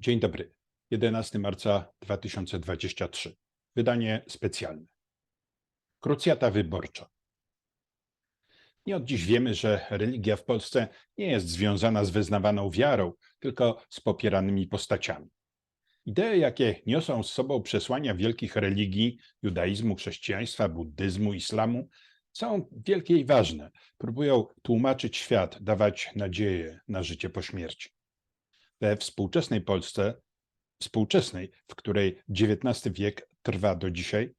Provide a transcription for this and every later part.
Dzień dobry. 11 marca 2023. Wydanie specjalne. Krucjata wyborcza. Nie od dziś wiemy, że religia w Polsce nie jest związana z wyznawaną wiarą, tylko z popieranymi postaciami. Idee, jakie niosą z sobą przesłania wielkich religii judaizmu, chrześcijaństwa, buddyzmu, islamu, są wielkie i ważne. Próbują tłumaczyć świat, dawać nadzieję na życie po śmierci we współczesnej Polsce, współczesnej, w której XIX wiek trwa do dzisiaj,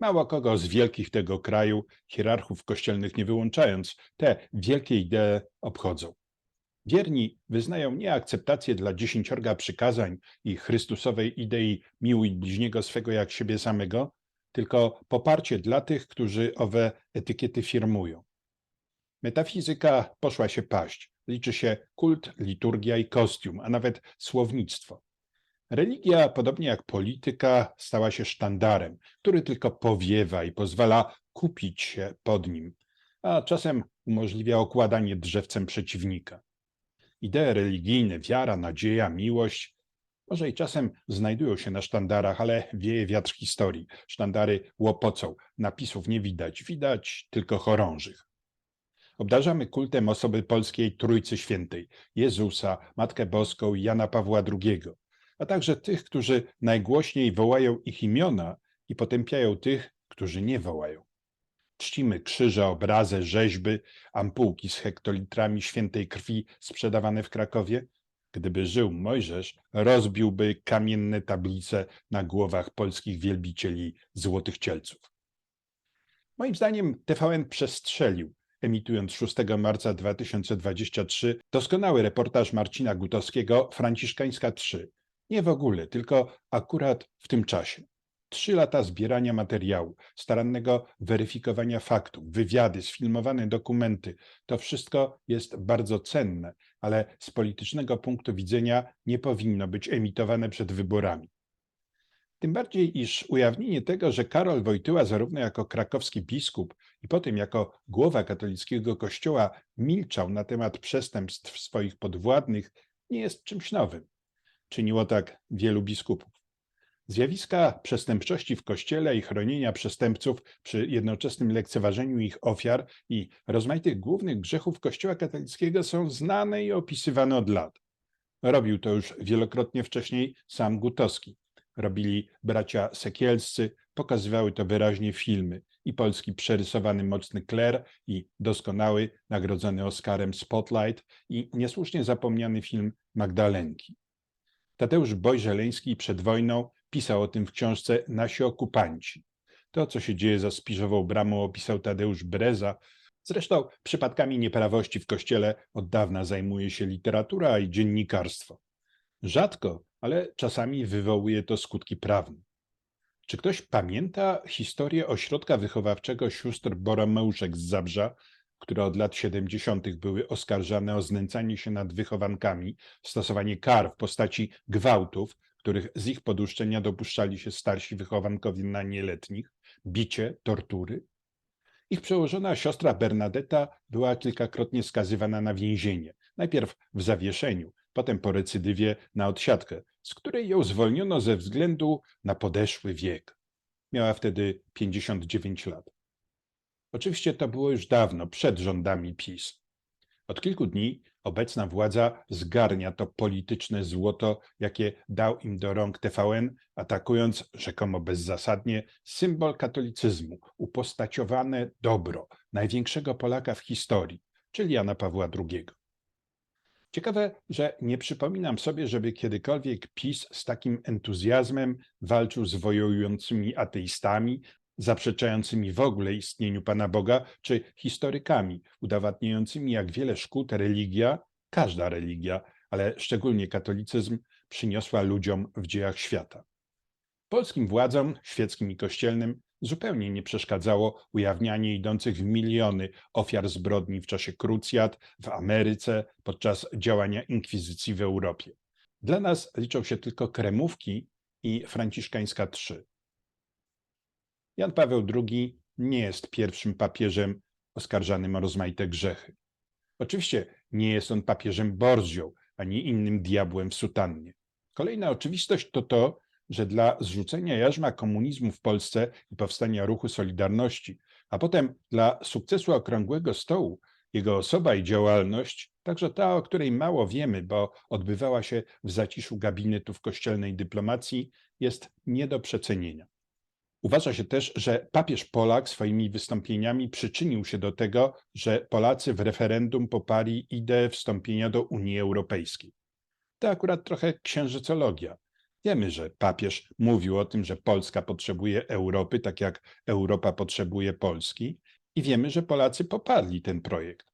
mało kogo z wielkich tego kraju, hierarchów kościelnych nie wyłączając, te wielkie idee obchodzą. Wierni wyznają nie akceptację dla dziesięciorga przykazań i Chrystusowej idei miłuj bliźniego swego jak siebie samego, tylko poparcie dla tych, którzy owe etykiety firmują. Metafizyka poszła się paść. Liczy się kult, liturgia i kostium, a nawet słownictwo. Religia, podobnie jak polityka, stała się sztandarem, który tylko powiewa i pozwala kupić się pod nim, a czasem umożliwia okładanie drzewcem przeciwnika. Idee religijne, wiara, nadzieja, miłość, może i czasem znajdują się na sztandarach, ale wieje wiatr historii. Sztandary łopocą, napisów nie widać, widać tylko chorążych. Obdarzamy kultem osoby polskiej Trójcy Świętej, Jezusa, Matkę Boską i Jana Pawła II, a także tych, którzy najgłośniej wołają ich imiona i potępiają tych, którzy nie wołają. Czcimy krzyże, obrazy, rzeźby, ampułki z hektolitrami świętej krwi sprzedawane w Krakowie. Gdyby żył Mojżesz, rozbiłby kamienne tablice na głowach polskich wielbicieli złotych cielców. Moim zdaniem TVN przestrzelił, emitując 6 marca 2023 doskonały reportaż Marcina Gutowskiego Franciszkańska 3. Nie w ogóle, tylko akurat w tym czasie. Trzy lata zbierania materiału, starannego weryfikowania faktów, wywiady, sfilmowane dokumenty to wszystko jest bardzo cenne, ale z politycznego punktu widzenia nie powinno być emitowane przed wyborami. Tym bardziej, iż ujawnienie tego, że Karol Wojtyła zarówno jako krakowski biskup i potem jako głowa katolickiego kościoła milczał na temat przestępstw swoich podwładnych, nie jest czymś nowym. Czyniło tak wielu biskupów. Zjawiska przestępczości w kościele i chronienia przestępców przy jednoczesnym lekceważeniu ich ofiar i rozmaitych głównych grzechów kościoła katolickiego są znane i opisywane od lat. Robił to już wielokrotnie wcześniej sam Gutowski robili bracia Sekielscy, pokazywały to wyraźnie filmy. I polski przerysowany mocny kler, i doskonały, nagrodzony Oscarem Spotlight, i niesłusznie zapomniany film Magdalenki. Tadeusz Bojżeleński przed wojną pisał o tym w książce Nasi okupanci. To, co się dzieje za Spiżową bramą, opisał Tadeusz Breza. Zresztą przypadkami nieprawości w kościele od dawna zajmuje się literatura i dziennikarstwo. Rzadko ale czasami wywołuje to skutki prawne. Czy ktoś pamięta historię ośrodka wychowawczego sióstr Boromeuszek z Zabrza, które od lat 70. były oskarżane o znęcanie się nad wychowankami, stosowanie kar w postaci gwałtów, których z ich poduszczenia dopuszczali się starsi wychowankowie na nieletnich, bicie, tortury? Ich przełożona siostra Bernadetta była kilkakrotnie skazywana na więzienie. Najpierw w zawieszeniu, potem po recydywie na odsiadkę, z której ją zwolniono ze względu na podeszły wiek. Miała wtedy 59 lat. Oczywiście to było już dawno, przed rządami PiS. Od kilku dni obecna władza zgarnia to polityczne złoto, jakie dał im do rąk TVN, atakując rzekomo bezzasadnie symbol katolicyzmu, upostaciowane dobro największego Polaka w historii, czyli Jana Pawła II. Ciekawe, że nie przypominam sobie, żeby kiedykolwiek PiS z takim entuzjazmem walczył z wojującymi ateistami, zaprzeczającymi w ogóle istnieniu Pana Boga, czy historykami udowadniającymi, jak wiele szkód religia, każda religia, ale szczególnie katolicyzm, przyniosła ludziom w dziejach świata. Polskim władzom, świeckim i kościelnym, zupełnie nie przeszkadzało ujawnianie idących w miliony ofiar zbrodni w czasie krucjat w Ameryce podczas działania inkwizycji w Europie. Dla nas liczą się tylko kremówki i Franciszkańska III. Jan Paweł II nie jest pierwszym papieżem oskarżanym o rozmaite grzechy. Oczywiście nie jest on papieżem Borgią, ani innym diabłem w sutannie. Kolejna oczywistość to to, że dla zrzucenia jarzma komunizmu w Polsce i powstania ruchu Solidarności, a potem dla sukcesu Okrągłego Stołu, jego osoba i działalność, także ta, o której mało wiemy, bo odbywała się w zaciszu gabinetów kościelnej dyplomacji, jest nie do przecenienia. Uważa się też, że papież Polak swoimi wystąpieniami przyczynił się do tego, że Polacy w referendum poparli ideę wstąpienia do Unii Europejskiej. To akurat trochę księżycologia. Wiemy, że papież mówił o tym, że Polska potrzebuje Europy, tak jak Europa potrzebuje Polski, i wiemy, że Polacy poparli ten projekt.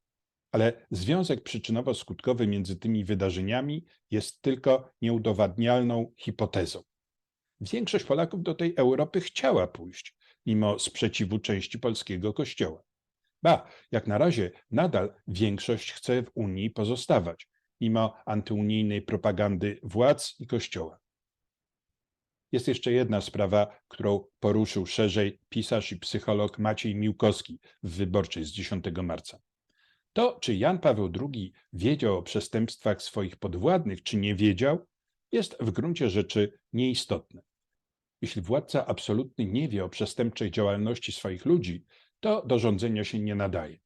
Ale związek przyczynowo-skutkowy między tymi wydarzeniami jest tylko nieudowadnialną hipotezą. Większość Polaków do tej Europy chciała pójść, mimo sprzeciwu części polskiego kościoła. Ba, jak na razie nadal większość chce w Unii pozostawać, mimo antyunijnej propagandy władz i kościoła. Jest jeszcze jedna sprawa, którą poruszył szerzej pisarz i psycholog Maciej Miłkowski w wyborczej z 10 marca. To, czy Jan Paweł II wiedział o przestępstwach swoich podwładnych, czy nie wiedział, jest w gruncie rzeczy nieistotne. Jeśli władca absolutny nie wie o przestępczej działalności swoich ludzi, to do rządzenia się nie nadaje.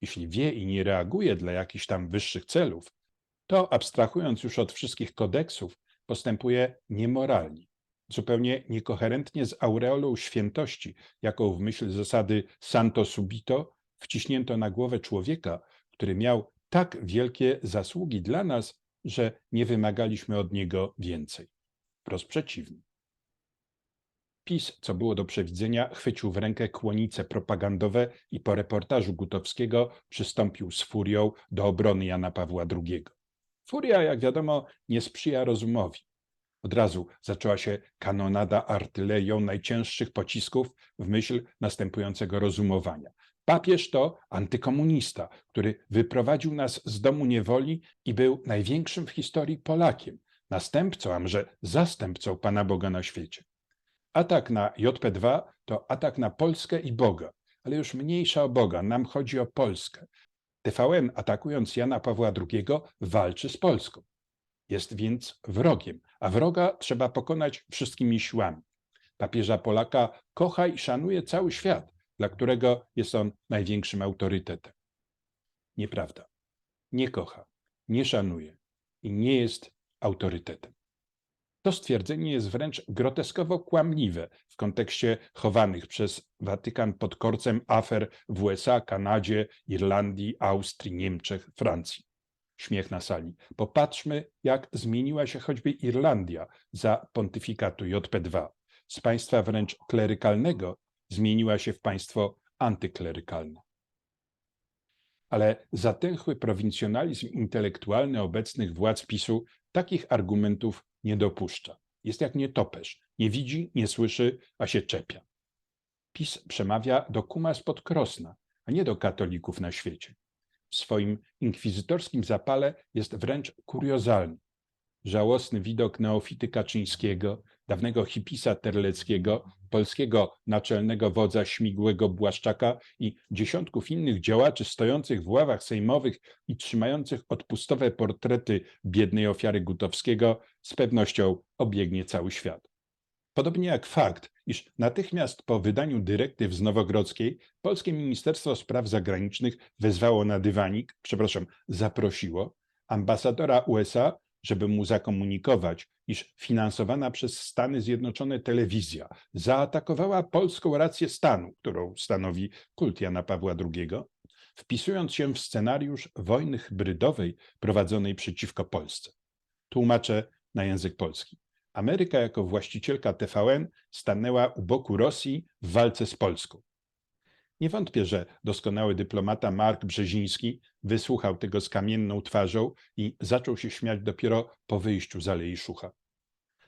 Jeśli wie i nie reaguje dla jakichś tam wyższych celów, to abstrahując już od wszystkich kodeksów, postępuje niemoralnie, zupełnie niekoherentnie z aureolą świętości, jaką w myśl zasady santo subito wciśnięto na głowę człowieka, który miał tak wielkie zasługi dla nas, że nie wymagaliśmy od niego więcej. Wprost przeciwnie. PiS, co było do przewidzenia, chwycił w rękę kłonice propagandowe i po reportażu Gutowskiego przystąpił z furią do obrony Jana Pawła II. Furia, jak wiadomo, nie sprzyja rozumowi. Od razu zaczęła się kanonada artylerią najcięższych pocisków w myśl następującego rozumowania. Papież to antykomunista, który wyprowadził nas z domu niewoli i był największym w historii Polakiem, następcą, a może zastępcą Pana Boga na świecie. Atak na JP2 to atak na Polskę i Boga, ale już mniejsza o Boga, nam chodzi o Polskę. TVN atakując Jana Pawła II walczy z Polską. Jest więc wrogiem, a wroga trzeba pokonać wszystkimi siłami. Papieża Polaka kocha i szanuje cały świat, dla którego jest on największym autorytetem. Nieprawda. Nie kocha, nie szanuje i nie jest autorytetem. To stwierdzenie jest wręcz groteskowo kłamliwe w kontekście chowanych przez Watykan pod korcem afer w USA, Kanadzie, Irlandii, Austrii, Niemczech, Francji. Śmiech na sali. Popatrzmy, jak zmieniła się choćby Irlandia za pontyfikatu JP2. Z państwa wręcz klerykalnego zmieniła się w państwo antyklerykalne. Ale zatęchły prowincjonalizm intelektualny obecnych władz PiSu takich argumentów nie dopuszcza. Jest jak nietoperz. Nie widzi, nie słyszy, a się czepia. PiS przemawia do kuma spod Krosna, a nie do katolików na świecie. W swoim inkwizytorskim zapale jest wręcz kuriozalny. Żałosny widok neofity Kaczyńskiego, dawnego hipisa Terleckiego, polskiego naczelnego wodza Śmigłego Błaszczaka i dziesiątków innych działaczy stojących w ławach sejmowych i trzymających odpustowe portrety biednej ofiary Gutowskiego z pewnością obiegnie cały świat. Podobnie jak fakt, iż natychmiast po wydaniu dyrektyw z Nowogrodzkiej polskie Ministerstwo Spraw Zagranicznych wezwało na dywanik, przepraszam, zaprosiło ambasadora USA żeby mu zakomunikować, iż finansowana przez Stany Zjednoczone telewizja zaatakowała polską rację stanu, którą stanowi kult Jana Pawła II, wpisując się w scenariusz wojny hybrydowej prowadzonej przeciwko Polsce. Tłumaczę na język polski. Ameryka jako właścicielka TVN stanęła u boku Rosji w walce z Polską. Nie wątpię, że doskonały dyplomata Mark Brzeziński wysłuchał tego z kamienną twarzą i zaczął się śmiać dopiero po wyjściu z Alei Szucha.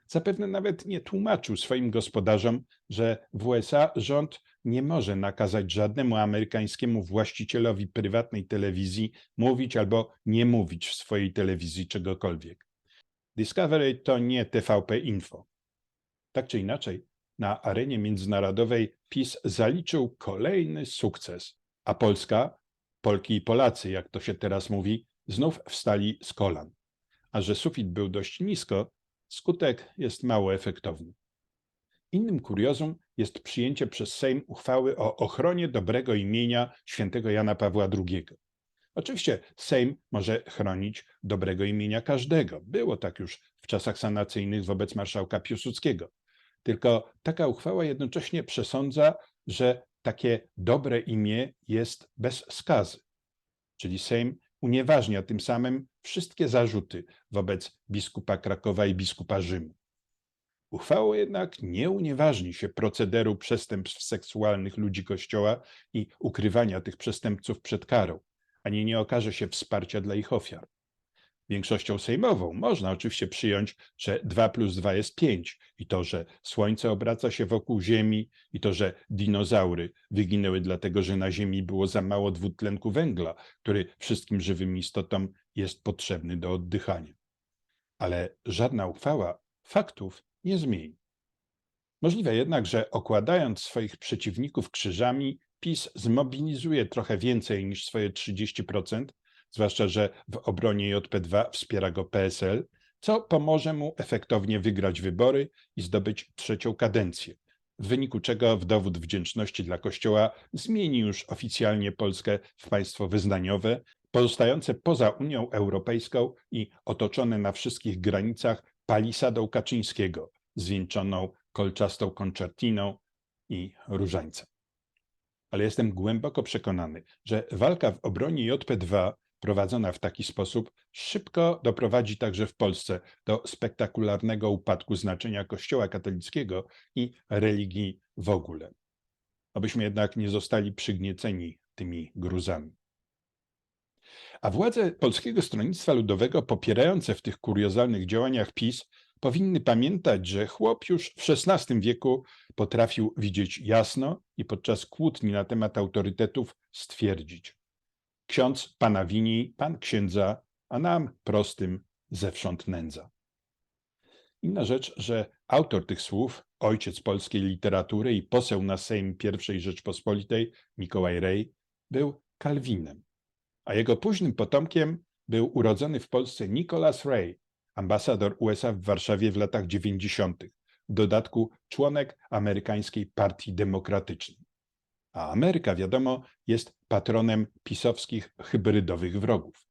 Zapewne nawet nie tłumaczył swoim gospodarzom, że w USA rząd nie może nakazać żadnemu amerykańskiemu właścicielowi prywatnej telewizji mówić albo nie mówić w swojej telewizji czegokolwiek. Discovery to nie TVP Info. Tak czy inaczej, na arenie międzynarodowej PiS zaliczył kolejny sukces, a Polska, Polki i Polacy, jak to się teraz mówi, znów wstali z kolan. A że sufit był dość nisko, skutek jest mało efektowny. Innym kuriozum jest przyjęcie przez Sejm uchwały o ochronie dobrego imienia świętego Jana Pawła II. Oczywiście Sejm może chronić dobrego imienia każdego. Było tak już w czasach sanacyjnych wobec marszałka Piłsudskiego. Tylko taka uchwała jednocześnie przesądza, że takie dobre imię jest bez skazy. Czyli Sejm unieważnia tym samym wszystkie zarzuty wobec biskupa Krakowa i biskupa Rzymu. Uchwałą jednak nie unieważni się procederu przestępstw seksualnych ludzi Kościoła i ukrywania tych przestępców przed karą, ani nie okaże się wsparcia dla ich ofiar. Większością sejmową można oczywiście przyjąć, że 2 plus 2 jest 5 i to, że Słońce obraca się wokół Ziemi i to, że dinozaury wyginęły dlatego, że na Ziemi było za mało dwutlenku węgla, który wszystkim żywym istotom jest potrzebny do oddychania. Ale żadna uchwała faktów nie zmieni. Możliwe jednak, że okładając swoich przeciwników krzyżami, PiS zmobilizuje trochę więcej niż swoje 30%, zwłaszcza że w obronie JP2 wspiera go PSL, co pomoże mu efektownie wygrać wybory i zdobyć trzecią kadencję, w wyniku czego w dowód wdzięczności dla Kościoła zmieni już oficjalnie Polskę w państwo wyznaniowe, pozostające poza Unią Europejską i otoczone na wszystkich granicach palisadą Kaczyńskiego, zwieńczoną kolczastą koncertiną i różańcem. Ale jestem głęboko przekonany, że walka w obronie JP2 prowadzona w taki sposób szybko doprowadzi także w Polsce do spektakularnego upadku znaczenia Kościoła katolickiego i religii w ogóle. Abyśmy jednak nie zostali przygnieceni tymi gruzami. A władze Polskiego Stronnictwa Ludowego popierające w tych kuriozalnych działaniach PiS powinny pamiętać, że chłop już w XVI wieku potrafił widzieć jasno i podczas kłótni na temat autorytetów stwierdzić: Ksiądz pana wini, pan księdza, a nam prostym zewsząd nędza. Inna rzecz, że autor tych słów, ojciec polskiej literatury i poseł na Sejm I Rzeczpospolitej, Mikołaj Rej, był Kalwinem, a jego późnym potomkiem był urodzony w Polsce Nicholas Ray, ambasador USA w Warszawie w latach 90., w dodatku członek amerykańskiej Partii Demokratycznej. A Ameryka, wiadomo, jest patronem pisowskich hybrydowych wrogów.